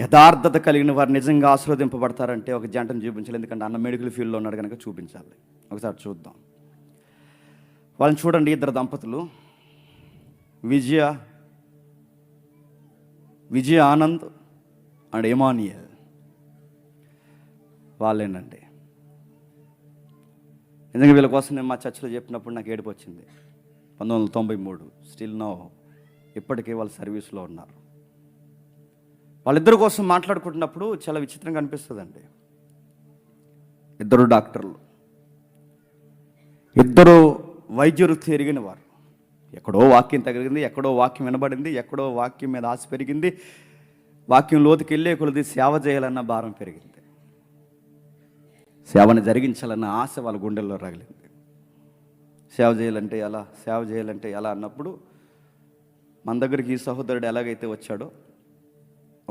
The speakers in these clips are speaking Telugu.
యథార్థత కలిగిన వారు నిజంగా ఆశీర్వదింపబడతారంటే ఒక జంటను చూపించాలి. ఎందుకంటే అన్న మెడికల్ ఫీల్డ్లో ఉన్నాడు కనుక చూపించాలి. ఒకసారి చూద్దాం. వాళ్ళని చూడండి ఇద్దరు దంపతులు. Vijaya Vijaya Anand and Emmanuel. వాళ్ళేనండి. నిజంగా వీళ్ళ కోసం నేను మా చర్చలో చెప్పినప్పుడు నాకు ఏడుపు వచ్చింది. పంతొమ్మిది వందల తొంభై మూడు. స్టిల్ నో ఇప్పటికే వాళ్ళు సర్వీస్లో ఉన్నారు. వాళ్ళిద్దరి కోసం మాట్లాడుకుంటున్నప్పుడు చాలా విచిత్రంగా అనిపిస్తుందండి. ఇద్దరు డాక్టర్లు. ఇద్దరు వైద్య వృత్తి ఎరిగిన వారు. ఎక్కడో వాక్యం తగిలింది ఎక్కడో వాక్యం వినబడింది ఎక్కడో వాక్యం మీద ఆశ పెరిగింది వాక్యం లోతుకి వెళ్ళే కొలది సేవ చేయాలన్న భారం పెరిగింది. సేవను జరిగించాలన్న ఆశ వాళ్ళ గుండెల్లో రగిలింది. సేవ చేయాలంటే ఎలా సేవ చేయాలంటే ఎలా అన్నప్పుడు మన దగ్గరికి ఈ సహోదరుడు ఎలాగైతే వచ్చాడో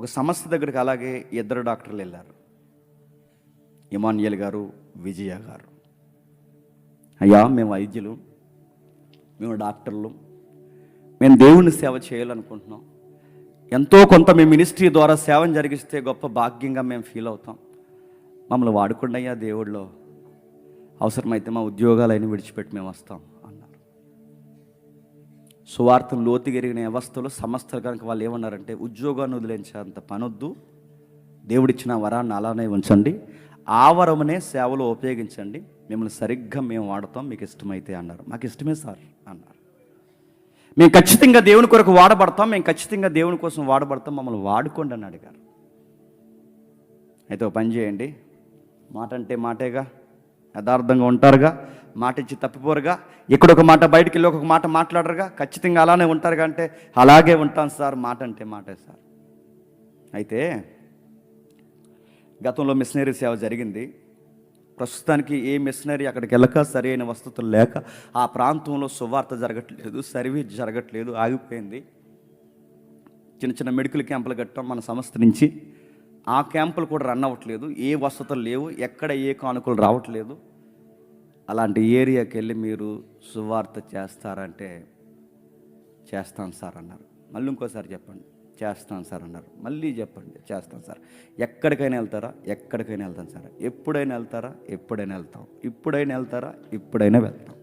ఒక సంస్థ దగ్గరికి అలాగే ఇద్దరు డాక్టర్లు వెళ్ళారు. ఇమాన్యుయల్ గారు విజయ గారు. అయ్యా మేము వైద్యులు మేము డాక్టర్లు మేము దేవుని సేవ చేయాలనుకుంటున్నాం. ఎంతో కొంత మీ మినిస్ట్రీ ద్వారా సేవను జరిగిస్తే గొప్ప భాగ్యంగా మేము ఫీల్ అవుతాం. మమ్మల్ని వాడుకుండా అయ్యా దేవుడిలో అవసరమైతే మా ఉద్యోగాలైన విడిచిపెట్టి మేము వస్తాం. సువార్థం లోతుగెరిగిన వ్యవస్థలో సంస్థలు కనుక వాళ్ళు ఏమన్నారంటే ఉద్యోగాన్ని వదిలేంచేంత పనొద్దు. దేవుడిచ్చిన వరాన్ని అలానే ఉంచండి. ఆ వరమునే సేవలో ఉపయోగించండి. మిమ్మల్ని సరిగ్గా మేము వాడతాం. మీకు ఇష్టమైతే అన్నారు. మాకు ఇష్టమే సార్ అన్నారు. మేము ఖచ్చితంగా దేవుని కొరకు వాడబడతాం. మేము ఖచ్చితంగా దేవుని కోసం వాడబడతాం. మమ్మల్ని వాడుకోండి అని అడిగారు. అయితే ఒక పని చేయండి. మాట అంటే మాటేగా. యథార్థంగా ఉంటారుగా. మాట ఇచ్చి తప్పిపోరుగా. ఇక్కడ ఒక మాట బయటికి వెళ్ళి ఒక మాట మాట్లాడరుగా. ఖచ్చితంగా అలానే ఉంటారు అంటే అలాగే ఉంటాను సార్ మాట అంటే మాటే సార్. అయితే గతంలో మిషనరీ సేవ జరిగింది. ప్రస్తుతానికి ఏ మిషనరీ అక్కడికి వెళ్ళక సరైన వసతులు లేక ఆ ప్రాంతంలో సువార్త జరగట్లేదు సర్వీస్ జరగట్లేదు ఆగిపోయింది. చిన్న చిన్న మెడికల్ క్యాంపులు కట్టడం మన సంస్థ నుంచి. ఆ క్యాంపులు కూడా రన్ అవ్వట్లేదు. ఏ వసతులు లేవు ఎక్కడ ఏ కానుకలు రావట్లేదు. అలాంటి ఏరియాకి వెళ్ళి మీరు సువార్త చేస్తారంటే చేస్తాను సార్ అన్నారు. మళ్ళీ ఇంకోసారి చెప్పండి. చేస్తాను సార్ అన్నారు. మళ్ళీ చెప్పండి. చేస్తాను సార్. ఎక్కడికైనా వెళ్తారా? ఎక్కడికైనా వెళ్తాను సార్. ఎప్పుడైనా వెళ్తారా? ఎప్పుడైనా వెళ్తాం. ఇప్పుడైనా వెళ్తారా? ఇప్పుడైనా వెళ్తాం.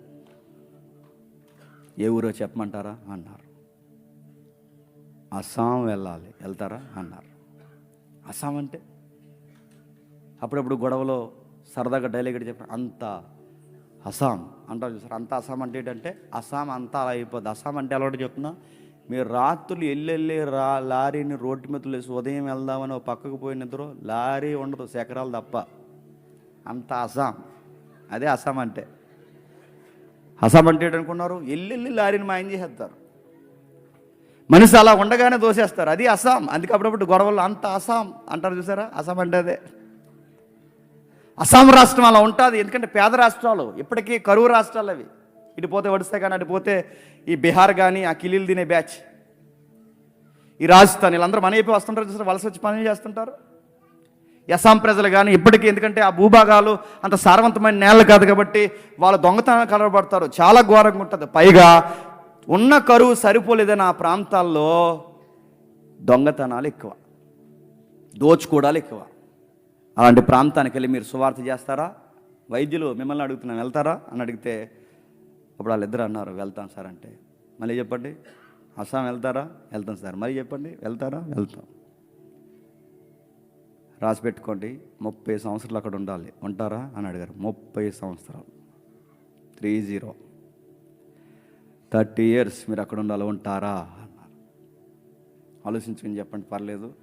ఏ ఊరో చెప్పమంటారా? అన్నారు. అస్సాం వెళ్ళాలి. వెళ్తారా? అన్నారు. అస్సాం అంటే? అప్పుడప్పుడు గొడవలో సరదాగా డైలాగ్ చెప్పారు అంత అస్సాం అంటారు చూసారు? అంత అస్సాం అంటే ఏంటంటే అస్సాం అంతా అలా అయిపోద్ది. అస్సాం అంటే అలవాటు చెప్తున్నా మీరు రాత్రులు ఎల్లెళ్ళి రా లారీని రోడ్డు మీద లేసి ఉదయం వెళ్దామని ఒక పోయిన పోయినద్దరు లారీ ఉండదు శకరాలు తప్ప. అంత అస్సాం అదే అస్సాం అంటే. అస్సాం అంటే అనుకున్నారు? ఎల్లెళ్ళి లారీని మాయం చేసేస్తారు. మనిషి అలా ఉండగానే దోసేస్తారు అది అస్సాం అందుకే అప్పుడప్పుడు గొడవలు అంత అస్సాం అంటారు చూసారా? అస్సాం అంటే అదే. అస్సాం రాష్ట్రం అలా ఉంటుంది. ఎందుకంటే పేద రాష్ట్రాలు ఇప్పటికీ కరువు రాష్ట్రాలు అవి. ఇటు పోతే వడిస్తే కానీ అటు పోతే ఈ బీహార్ కానీ ఆ కిలీలు తినే బ్యాచ్. ఈ రాజస్థాన్ వీళ్ళందరూ మన అయిపోయి వస్తుంటారు చూస్తారు వలస వచ్చి పనులు చేస్తుంటారు. అస్సాం ప్రజలు కానీ ఇప్పటికీ ఎందుకంటే ఆ భూభాగాలు అంత సారవంతమైన నేలలు కాదు కాబట్టి వాళ్ళ దొంగతనాలు కలవబడతారు. చాలా ఘోరంగా ఉంటుంది. పైగా ఉన్న కరువు సరిపోలేదని ఆ ప్రాంతాల్లో దొంగతనాలు ఎక్కువ. దోచుకోవడాలు ఎక్కువ. అలాంటి ప్రాంతానికి వెళ్ళి మీరు సువార్త చేస్తారా? వైద్యులు మిమ్మల్ని అడుగుతున్నాం వెళ్తారా? అని అడిగితే అప్పుడు వాళ్ళిద్దరు అన్నారు వెళ్తాం సార్ అంటే. మళ్ళీ చెప్పండి అస్సాం వెళ్తారా? వెళ్తాం సార్. మళ్ళీ చెప్పండి వెళ్తారా? వెళ్తాం. రాసి పెట్టుకోండి ముప్పై సంవత్సరాలు అక్కడ ఉండాలి. ఉంటారా? అని అడిగారు. ముప్పై సంవత్సరాలు. Three zero. థర్టీ ఇయర్స్ మీరు అక్కడ ఉండాలి ఉంటారా? అన్నారు. ఆలోచించుకుని చెప్పండి పర్లేదు.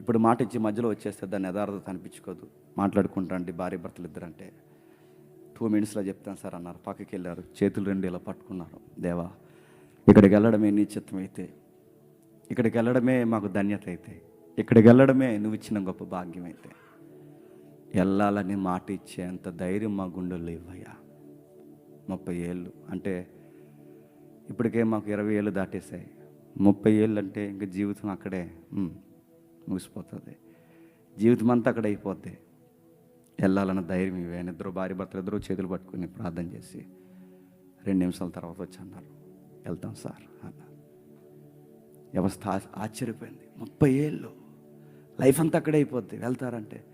ఇప్పుడు మాట ఇచ్చి మధ్యలో వచ్చేస్తే దాన్ని యథార్థత అనిపించుకోదు. మాట్లాడుకుంటాండి భార్య భర్తలు ఇద్దరంటే. టూ మినిట్స్లో చెప్తాను సార్ అన్నారు. పక్కకి వెళ్ళారు. చేతులు రెండు ఇలా పట్టుకున్నారు. దేవా ఇక్కడికి వెళ్ళడమే నీ చిత్తం అయితే. ఇక్కడికి వెళ్ళడమే మాకు ధన్యత అయితే. ఇక్కడికి వెళ్ళడమే నువ్వు ఇచ్చిన గొప్ప భాగ్యం అయితే. వెళ్ళాలని మాట ఇచ్చేంత ధైర్యం మా గుండెల్లో ఇవ్వయ్యా. ముప్పై ఏళ్ళు అంటే ఇప్పటికే మాకు ఇరవై ఏళ్ళు దాటేసాయి ముప్పై ఏళ్ళు అంటే ఇంకా జీవితం అక్కడే. ముగిసిపోతుంది. జీవితం అంతా అక్కడ అయిపోద్ది వెళ్ళాలన్న ధైర్యం ఇవే. ఇద్దరు భార్య భర్తలు ఇద్దరు చేతులు పట్టుకుని ప్రార్థన చేసి రెండు నిమిషాల తర్వాత వచ్చి అన్నారు వెళ్తాం సార్ అన్నారు వ్యవస్థ ఆశ్చర్యపోయింది. ముప్పై ఏళ్ళు. లైఫ్ అంతా అక్కడే అయిపోద్ది వెళ్తారంటే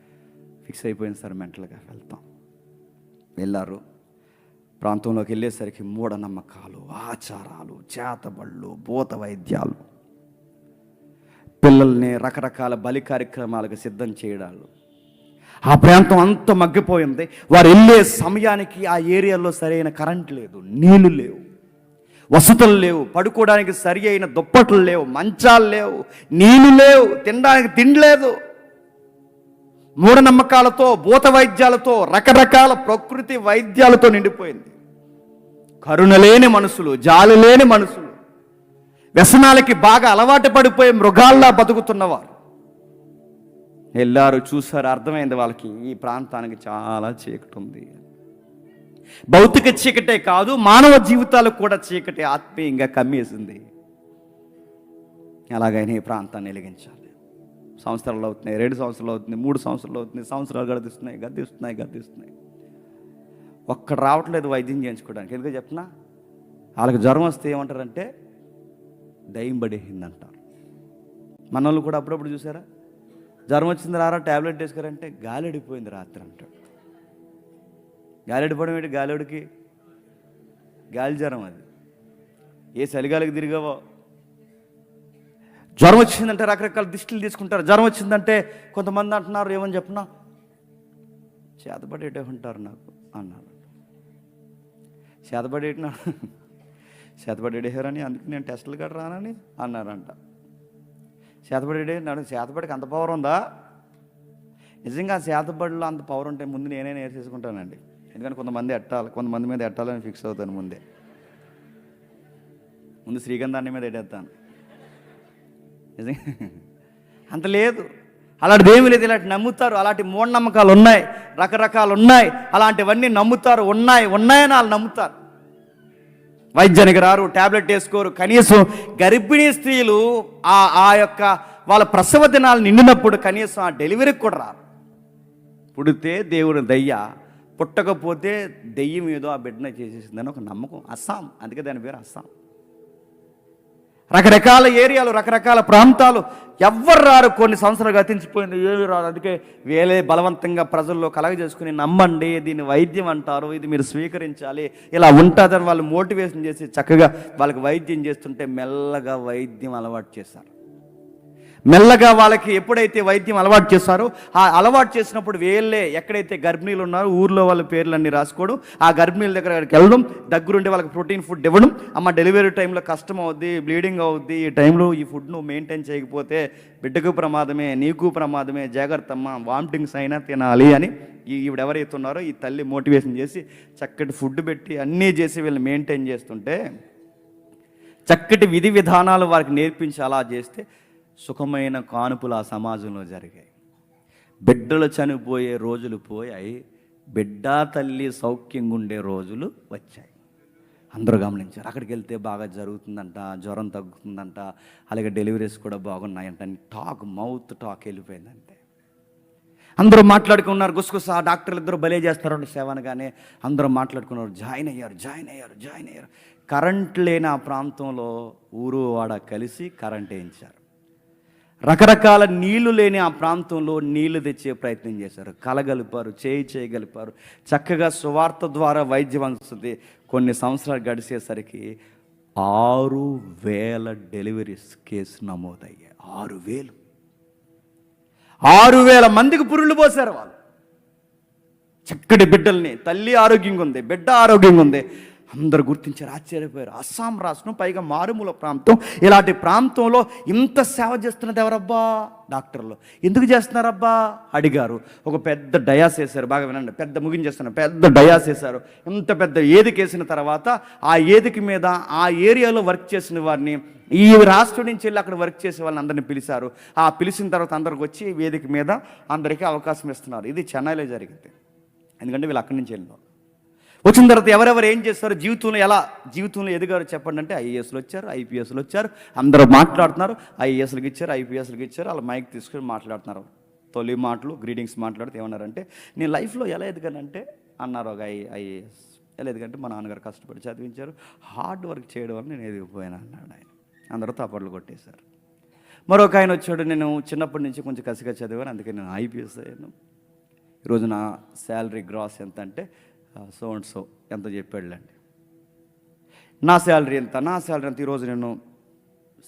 ఫిక్స్ అయిపోయింది సార్ మెంటల్గా వెళ్తాం. వెళ్ళారు. ప్రాంతంలోకి వెళ్ళేసరికి మూఢనమ్మకాలు ఆచారాలు చేతబళ్ళు భూత వైద్యాలు. పిల్లల్ని రకరకాల బలి కార్యక్రమాలకు సిద్ధం చేయడాలు. ఆ ప్రాంతం అంత మగ్గిపోయింది. వారు వెళ్ళే సమయానికి ఆ ఏరియాలో సరైన కరెంట్ లేదు నీళ్ళు లేవు. వసతులు లేవు పడుకోవడానికి సరి అయిన దుప్పట్లు లేవు మంచాలు లేవు నీళ్ళు లేవు తినడానికి తిండి లేదు. మూఢనమ్మకాలతో భూత వైద్యాలతో రకరకాల ప్రకృతి వైద్యాలతో నిండిపోయింది. కరుణ లేని మనుషులు జాలి లేని మనుషులు వ్యసనాలకి బాగా అలవాటు పడిపోయి మృగాల్లా బతుకుతున్నవారు. వెళ్ళారు చూసారు అర్థమైంది వాళ్ళకి ఈ ప్రాంతానికి చాలా చీకటి ఉంది భౌతిక చీకటే కాదు మానవ జీవితాలకు కూడా చీకటి ఆత్మీయంగా కమ్మేసింది. ఎలాగైనా ఈ ప్రాంతాన్ని వెలిగించాలి. సంవత్సరాలు అవుతున్నాయి రెండు సంవత్సరాలు అవుతుంది మూడు సంవత్సరాలు అవుతుంది సంవత్సరాలు గడిస్తున్నాయి గద్దిస్తున్నాయి గద్దిస్తున్నాయి ఒక్కడ రావట్లేదు వైద్యం చేయించుకోవడానికి. ఎందుకు చెప్తున్నా? వాళ్ళకి జ్వరం వస్తే ఏమంటారంటే దయ్యం పడేసిందంట అంటారు కూడా అప్పుడప్పుడు చూసారా? జ్వరం వచ్చింది రారా ట్యాబ్లెట్ వేసుకోరంటే గాలి అడిపోయింది రాత్రి అంటాడు. గాలి అడిపోవడం ఏంటి? గాలిడికి గాలి జ్వరం అది. ఏ చలిగాలికి తిరిగావో? జ్వరం వచ్చిందంటే రకరకాల దిష్టిలు తీసుకుంటారు. జ్వరం వచ్చిందంటే కొంతమంది అంటున్నారు ఏమని చెప్పినా? చేతపడేటే ఉంటారు నాకు అన్నారు. చేతపడేటినా చేతపడేసారని అందుకే నేను టెస్టులు గట్రా రానని అన్నారంట. చేతపడేడే నన్ను చేతపడికి అంత పవర్ ఉందా? నిజంగా ఆ చేతబడిలో అంత పవర్ ఉంటే ముందు నేనే నేర్చేసుకుంటానండి. ఎందుకంటే కొంతమంది ఎట్టాలి కొంతమంది మీద ఎట్టాలని ఫిక్స్ అవుతాను ముందే. ముందు శ్రీగంధాన్ని మీద ఎట్టేస్తాను నిజంగా అంత లేదు. అలాంటిది ఏమీ లేదు. ఇలాంటి నమ్ముతారు. అలాంటి మూఢనమ్మకాలు ఉన్నాయి. రకరకాలు ఉన్నాయి. అలాంటివన్నీ నమ్ముతారు. ఉన్నాయి. ఉన్నాయని వాళ్ళు నమ్ముతారు. వైద్యానికి రారు ట్యాబ్లెట్ వేసుకోరు. కనీసం గర్భిణీ స్త్రీలు ఆ ఆ యొక్క వాళ్ళ ప్రసవ దినాలు నిండినప్పుడు కనీసం ఆ డెలివరీకి కూడా రారు. పుడితే దేవుని దయ్య పుట్టకపోతే దెయ్యం ఏదో ఆ బిడ్డన చేసేసిందని ఒక నమ్మకం. అస్సాం అందుకే దాని పేరు అస్సాం. రకరకాల ఏరియాలు రకరకాల ప్రాంతాలు ఎవ్వరు రారు కొన్ని సంవత్సరాలు గతించిపోయింది ఏమి రారు అందుకే వేలే బలవంతంగా ప్రజల్లో కలగజేసుకుని నమ్మండి దీన్ని వైద్యం అంటారు ఇది మీరు స్వీకరించాలి ఇలా ఉంటుందని వాళ్ళు మోటివేషన్ చేసి చక్కగా వాళ్ళకి వైద్యం చేస్తుంటే మెల్లగా వైద్యం అలవాటు చేశారు. మెల్లగా వాళ్ళకి ఎప్పుడైతే వైద్యం అలవాటు చేస్తారో ఆ అలవాటు చేసినప్పుడు వేళ్ళే ఎక్కడైతే గర్భిణీలు ఉన్నారో ఊర్లో వాళ్ళ పేర్లన్నీ రాసుకోవడం ఆ గర్భిణీల దగ్గరికి వెళ్ళడం దగ్గరుండి వాళ్ళకి ప్రోటీన్ ఫుడ్ ఇవ్వడం అమ్మ డెలివరీ టైంలో కష్టం అవుద్ది బ్లీడింగ్ అవుద్ది ఈ టైంలో ఈ ఫుడ్ నువ్వు మెయింటైన్ చేయకపోతే బిడ్డకు ప్రమాదమే నీకు ప్రమాదమే జాగ్రత్త అమ్మ వామిటింగ్స్ అయినా తినాలి అని ఈవిడ ఎవరైతే ఉన్నారో ఈ తల్లి మోటివేషన్ చేసి చక్కటి ఫుడ్ పెట్టి అన్నీ చేసి వీళ్ళని మెయింటైన్ చేస్తుంటే చక్కటి విధి విధానాలు వారికి నేర్పించి అలా చేస్తే సుఖమైన కానుపులు ఆ సమాజంలో జరిగాయి. బిడ్డలు చనిపోయే రోజులు పోయాయి. బిడ్డ తల్లి సౌఖ్యంగా ఉండే రోజులు వచ్చాయి. అందరూ గమనించారు. అక్కడికి వెళ్తే బాగా జరుగుతుందంట జ్వరం తగ్గుతుందంట అలాగే డెలివరీస్ కూడా బాగున్నాయంట అని టాక్ మౌత్ టాక్ వెళ్ళిపోయిందంటే అందరూ మాట్లాడుకున్నారు గుసగుస ఆ డాక్టర్లు ఇద్దరు బలే చేస్తారు సేవనగానే అందరూ మాట్లాడుకున్నారు జాయిన్ అయ్యారు జాయిన్ అయ్యారు జాయిన్ అయ్యారు. కరెంట్ లేని ఆ ప్రాంతంలో ఊరు వాడ కలిసి కరెంట్ వేయించారు. రకరకాల నీళ్ళు లేని ఆ ప్రాంతంలో నీళ్ళు తెచ్చే ప్రయత్నం చేశారు. కలగలిపారు చేయి చేయగలిపారు. చక్కగా సువార్త ద్వారా వైద్యం అందుతుంది కొన్ని సంవత్సరాలు గడిచేసరికి ఆరు వేల డెలివరీస్ కేసు నమోదయ్యాయి. ఆరు వేలు. ఆరు వేల మందికి పురుళ్ళు పోశారు వాళ్ళు. చక్కటి బిడ్డల్ని తల్లి ఆరోగ్యంగా ఉంది బిడ్డ ఆరోగ్యంగా ఉంది. అందరు గుర్తించారు ఆశ్చర్యపోయారు. అస్సాం రాష్ట్రం పైగా మారుమూల ప్రాంతం. ఇలాంటి ప్రాంతంలో ఇంత సేవ చేస్తున్నది ఎవరబ్బా? డాక్టర్లు. ఎందుకు చేస్తున్నారబ్బా? అడిగారు. ఒక పెద్ద డయాస్ వేశారు. బాగా వినండి. పెద్ద ముగించేస్తున్నారు పెద్ద డయాస్ వేశారు. ఇంత పెద్ద ఏదికి వేసిన తర్వాత ఆ ఏదికి మీద ఆ ఏరియాలో వర్క్ చేసిన వారిని ఈ రాష్ట్రం నుంచి వెళ్ళి అక్కడ వర్క్ చేసే వాళ్ళని అందరిని పిలిచారు. ఆ పిలిచిన తర్వాత అందరికి వచ్చి వేదిక మీద అందరికీ అవకాశం ఇస్తున్నారు. ఇది చెన్నైలో జరిగింది. ఎందుకంటే వీళ్ళు అక్కడి నుంచి వెళ్ళినారు. వచ్చిన తర్వాత ఎవరెవరు ఏం చేస్తారు? జీవితంలో ఎలా? జీవితంలో ఎదిగారు చెప్పండి అంటే ఐఏఎస్లు వచ్చారు ఐపీఎస్లు వచ్చారు అందరూ మాట్లాడుతున్నారు ఐఏఎస్లకు ఇచ్చారు ఐపీఎస్లకు ఇచ్చారు వాళ్ళ మైక్ తీసుకొని మాట్లాడుతున్నారు. తొలి మాటలు గ్రీటింగ్స్ మాట్లాడితే ఏమన్నారంటే నేను లైఫ్లో ఎలా ఎదిగానంటే అన్నారు ఒక ఐ ఐఏఎస్. ఎలా ఎదిగంటే మా నాన్నగారు కష్టపడి చదివించారు హార్డ్ వర్క్ చేయడం వల్ల నేను ఎదిగిపోయాను అన్నాడు ఆయన. అందరూ తప్పట్లు కొట్టేశారు. మరొక ఆయన వచ్చాడు నేను చిన్నప్పటి నుంచి కొంచెం కసిగా చదివాను అందుకే నేను ఐపీఎస్ అయ్యాను. ఈరోజు నా శాలరీ గ్రాస్ ఎంత అంటే సో అండ్ సో ఎంత చెప్పాడులేండి. నా శాలరీ ఎంత? నా శాలరీ ఎంత? ఈరోజు నేను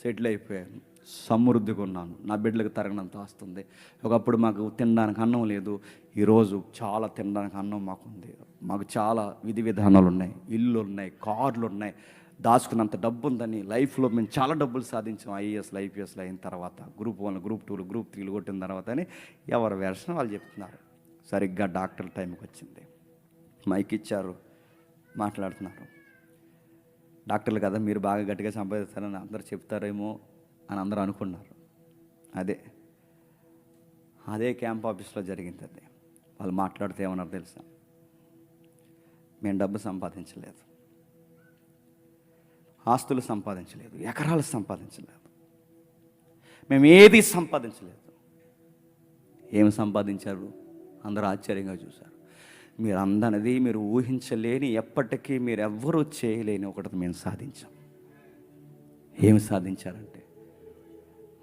సెటిల్ అయిపోయాను. సమృద్ధిగా ఉన్నాను. నా బిడ్డలకు తరగనంత వస్తుంది. ఒకప్పుడు మాకు తినడానికి అన్నం లేదు. ఈరోజు చాలా తినడానికి అన్నం మాకు ఉంది మాకు చాలా విధి విధానాలు ఉన్నాయి. ఇల్లు ఉన్నాయి కార్లు ఉన్నాయి. దాచుకున్నంత డబ్బు ఉందని లైఫ్లో మేము చాలా డబ్బులు సాధించాం. ఐఏఎస్లు ఐపీఎస్లు అయిన తర్వాత గ్రూప్ వన్ గ్రూప్ టూలు గ్రూప్ త్రీలు కొట్టిన తర్వాత అని ఎవరి వెర్షన్ వాళ్ళు చెప్తున్నారు. సరిగ్గా డాక్టర్ టైంకి వచ్చింది. మైక్ ఇచ్చారు మాట్లాడుతున్నారు. డాక్టర్లు కదా మీరు బాగా గట్టిగా సంపాదిస్తారని అందరు చెప్తారేమో అని అందరూ అనుకున్నారు. అదే అదే క్యాంప్ ఆఫీస్లో జరిగింది అది. వాళ్ళు మాట్లాడితే ఏమన్నారు తెలుసా? మేము డబ్బు సంపాదించలేదు. ఆస్తులు సంపాదించలేదు. ఎకరాలు సంపాదించలేదు. మేము ఏది సంపాదించలేదు. ఏం సంపాదించారు? అందరూ ఆశ్చర్యంగా చూశారు. మీరు అందనది మీరు ఊహించలేని ఎప్పటికీ మీరు ఎవ్వరూ చేయలేని ఒకటి మేము సాధించాం. ఏమి సాధించారంటే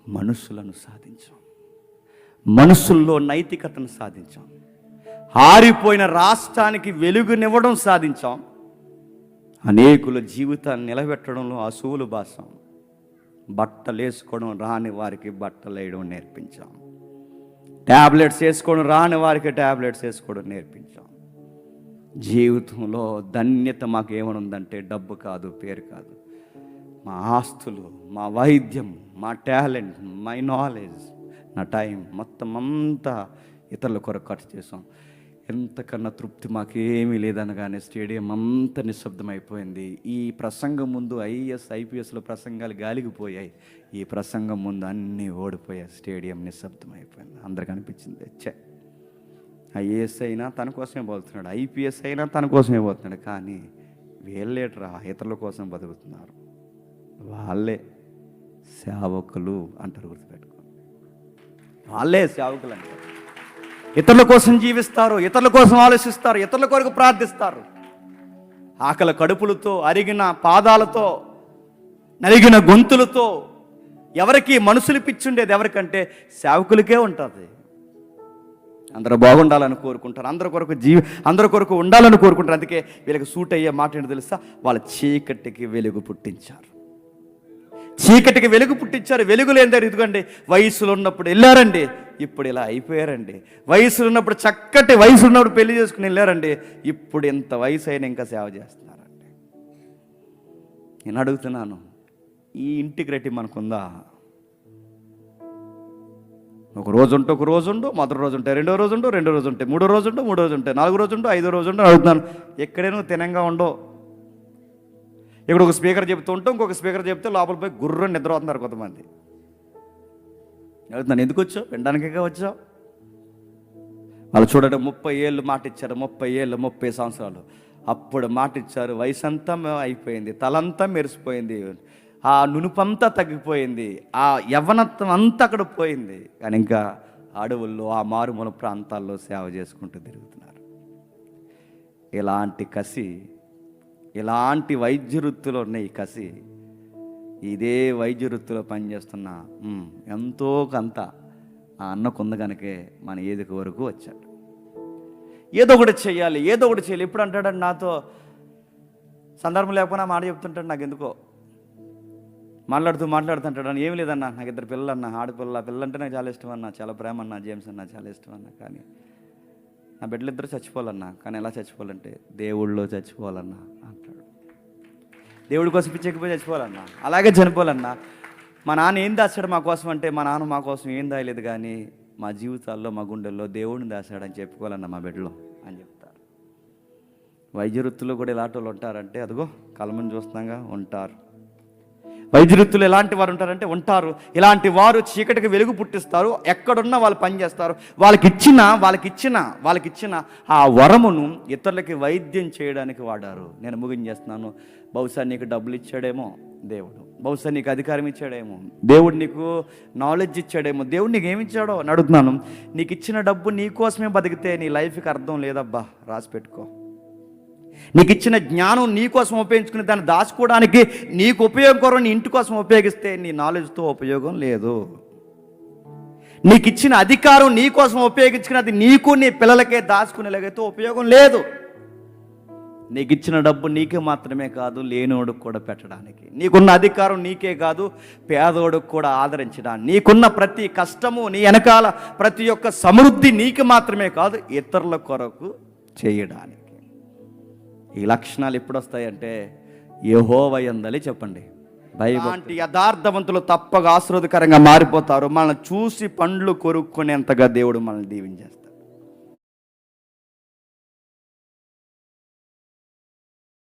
మనుషులను సాధించాం. మనుషుల్లో నైతికతను సాధించాం. ఆరిపోయిన రాష్ట్రానికి వెలుగునివ్వడం సాధించాం. అనేకుల జీవితాన్ని నిలబెట్టడంలో అసువులు బాసాం. బట్టలు వేసుకోవడం రాని వారికి బట్టలు వేయడం నేర్పించాం. ట్యాబ్లెట్స్ వేసుకోవడం రాని వారికి ట్యాబ్లెట్స్ వేసుకోవడం నేర్పించాం. జీవితంలో ధన్యత మాకు ఏమనుందంటే డబ్బు కాదు పేరు కాదు. మా ఆస్తులు మా వైద్యం మా టాలెంట్ మై నాలెడ్జ్ నా టైం మొత్తం అంతా ఇతరుల కొరకు ఖర్చు చేసాం ఎంతకన్నా తృప్తి మాకేమీ లేదనగానే స్టేడియం అంతా నిశ్శబ్దమైపోయింది. ఈ ప్రసంగం ముందు ఐఎస్ ఐపీఎస్లో ప్రసంగాలు గాలిగిపోయాయి. ఈ ప్రసంగం ముందు అన్నీ ఓడిపోయాయి. స్టేడియం నిశ్శబ్దమైపోయింది. అందరికి అనిపించింది చే ఐఏఎస్ అయినా తన కోసమే పోతున్నాడు ఐపీఎస్ అయినా తన కోసమే పోతున్నాడు కానీ వీళ్ళేట్రా ఇతరుల కోసం బతుకుతున్నారు. వాళ్ళే సేవకులు అంటారు గుర్తుపెట్టుకో. వాళ్ళే సేవకులు అంటారు. ఇతరుల కోసం జీవిస్తారు ఇతరుల కోసం ఆలోచిస్తారు ఇతరుల కొరకు ప్రార్థిస్తారు. ఆకలి కడుపులతో అరిగిన పాదాలతో నలిగిన గొంతులతో ఎవరికి మనుషులు పిచ్చుండేది ఎవరికంటే సేవకులకే ఉంటుంది. అందరూ బాగుండాలని కోరుకుంటారు. అందరి కొరకు జీవి అందరి కొరకు ఉండాలని కోరుకుంటారు. అందుకే వీళ్ళకి సూట్ అయ్యే మాట ఏంటో తెలుసా? వాళ్ళ చీకటికి వెలుగు పుట్టించారు. చీకటికి వెలుగు పుట్టించారు. వెలుగు లేని ఇదిగోండి వయసులో ఉన్నప్పుడు వెళ్ళారండి ఇప్పుడు ఇలా అయిపోయారండి. వయసులో ఉన్నప్పుడు చక్కటి వయసు ఉన్నప్పుడు పెళ్ళి చేసుకుని వెళ్ళారండి ఇప్పుడు ఇంత వయసు అయినా ఇంకా సేవ చేస్తున్నారండి. నేను అడుగుతున్నాను ఈ ఇంటిగ్రిటీ మనకుందా? ఒక రోజు ఉంటే ఒక రోజు ఉండు మొదటి రోజు ఉంటే రెండో రోజు ఉండు రెండో రోజు ఉంటే మూడో రోజు ఉండు మూడో రోజు ఉంటే నాలుగో రోజు ఉండు ఐదో రోజు ఉండు అడుగుతున్నాను. ఎక్కడైనా తినంగా ఉండవు ఇక్కడ ఒక స్పీకర్ చెప్తూ ఉంటే ఇంకొక స్పీకర్ చెప్తే లోపల పోయి గుర్రని నిద్ర అవుతున్నారు కొంతమంది. అడుగుతున్నాను ఎందుకు వచ్చావు? వినడానికే వచ్చావు? వాళ్ళు చూడండి ముప్పై ఏళ్ళు మాట ఇచ్చారు ముప్పై ఏళ్ళు ముప్పై సంవత్సరాలు. అప్పుడు మాట ఇచ్చారు వయసు అంతా అయిపోయింది తలంతా మెరిసిపోయింది. ఆ నునుపంతా తగ్గిపోయింది. ఆ యవ్వనత్వం అంతా అక్కడ పోయింది. కానీ ఇంకా అడవుల్లో ఆ మారుమూల ప్రాంతాల్లో సేవ చేసుకుంటూ తిరుగుతున్నారు. ఇలాంటి కసి ఇలాంటి వైద్య వృత్తిలో ఉన్న ఈ కసి ఇదే వైద్య వృత్తిలో పనిచేస్తున్న ఎంతో కొంత ఆ అన్నకుంది కనుకే మన ఏదిక వరకు వచ్చాడు. ఏదో ఒకటి చేయాలి ఏదో ఒకటి చేయాలి ఎప్పుడు అంటాడండి నాతో సందర్భం లేకపోయినా మాట చెప్తుంటాడు నాకు ఎందుకో మాట్లాడుతూ మాట్లాడుతుంటాడు అని ఏం లేదన్నా. నాకు ఇద్దరు పిల్లలు అన్న ఆడపిల్ల పిల్ల అంటే నాకు చాలా ఇష్టం అన్న చాలా ప్రేమ అన్న జేమ్స్ అన్న చాలా ఇష్టం అన్న కానీ నా బిడ్డలు ఇద్దరు చచ్చిపోవాలన్న. కానీ ఎలా చచ్చిపోవాలంటే దేవుళ్ళో చచ్చిపోవాలన్నా అంటాడు. దేవుడి కోసం పిచ్చెక్కిపోయి చచ్చిపోవాలన్నా. అలాగే చనిపోవాలన్నా. మా నాన్న ఏం దాచాడు మా కోసం అంటే మా నాన్న మా కోసం ఏం దాయలేదు కానీ మా జీవితాల్లో మా గుండెల్లో దేవుడిని దాచాడని చెప్పుకోవాలన్న మా బిడ్డలో అని చెప్తారు. వైద్య వృత్తిలో కూడా ఇలాంటి వాళ్ళు ఉంటారంటే అదిగో కలమని చూస్తున్నాగా ఉంటారు. వైద్యులు ఎలాంటి వారు ఉంటారంటే ఉంటారు. ఇలాంటి వారు చీకటికి వెలుగు పుట్టిస్తారు. ఎక్కడున్నా వాళ్ళు పనిచేస్తారు వాళ్ళకి ఇచ్చిన వాళ్ళకి ఇచ్చిన వాళ్ళకి ఇచ్చిన ఆ వరమును ఇతరులకి వైద్యం చేయడానికి వాడారు. నేను ముగించేస్తున్నాను బహుశా నీకు డబ్బులు ఇచ్చాడేమో దేవుడు. బహుశా నీకు అధికారం ఇచ్చాడేమో. దేవుడు నీకు నాలెడ్జ్ ఇచ్చాడేమో. దేవుడు నీకు ఏమి ఇచ్చాడో అని అడుగుతున్నాను. నీకు ఇచ్చిన డబ్బు నీ కోసమే బతికితే నీ లైఫ్కి అర్థం లేదబ్బా. రాసి పెట్టుకో. నీకు ఇచ్చిన జ్ఞానం నీ కోసం ఉపయోగించుకుని దాన్ని దాచుకోవడానికి నీకు ఉపయోగకరం నీ ఇంటి కోసం ఉపయోగిస్తే నీ నాలెడ్జ్తో ఉపయోగం లేదు. నీకు ఇచ్చిన అధికారం నీ కోసం ఉపయోగించుకున్నది నీకు నీ పిల్లలకే దాచుకునేలాగైతే ఉపయోగం లేదు. నీకు ఇచ్చిన డబ్బు నీకే మాత్రమే కాదు లేనోడికి కూడా పెట్టడానికి. నీకున్న అధికారం నీకే కాదు పేదోడికి కూడా ఆదరించడానికి. నీకున్న ప్రతి కష్టము నీ వెనకాల ప్రతి ఒక్క సమృద్ధి నీకు మాత్రమే కాదు ఇతరుల కొరకు చేయడానికి. ఈ లక్షణాలు ఎప్పుడు వస్తాయంటే యహోవయందలి చెప్పండి. అలాంటి యథార్థవంతులు తప్పగా ఆశ్రదకరంగా మారిపోతారు. మనల్ని చూసి పండ్లు కొరుక్కునేంతగా దేవుడు మనల్ని దీవించేస్తాడు.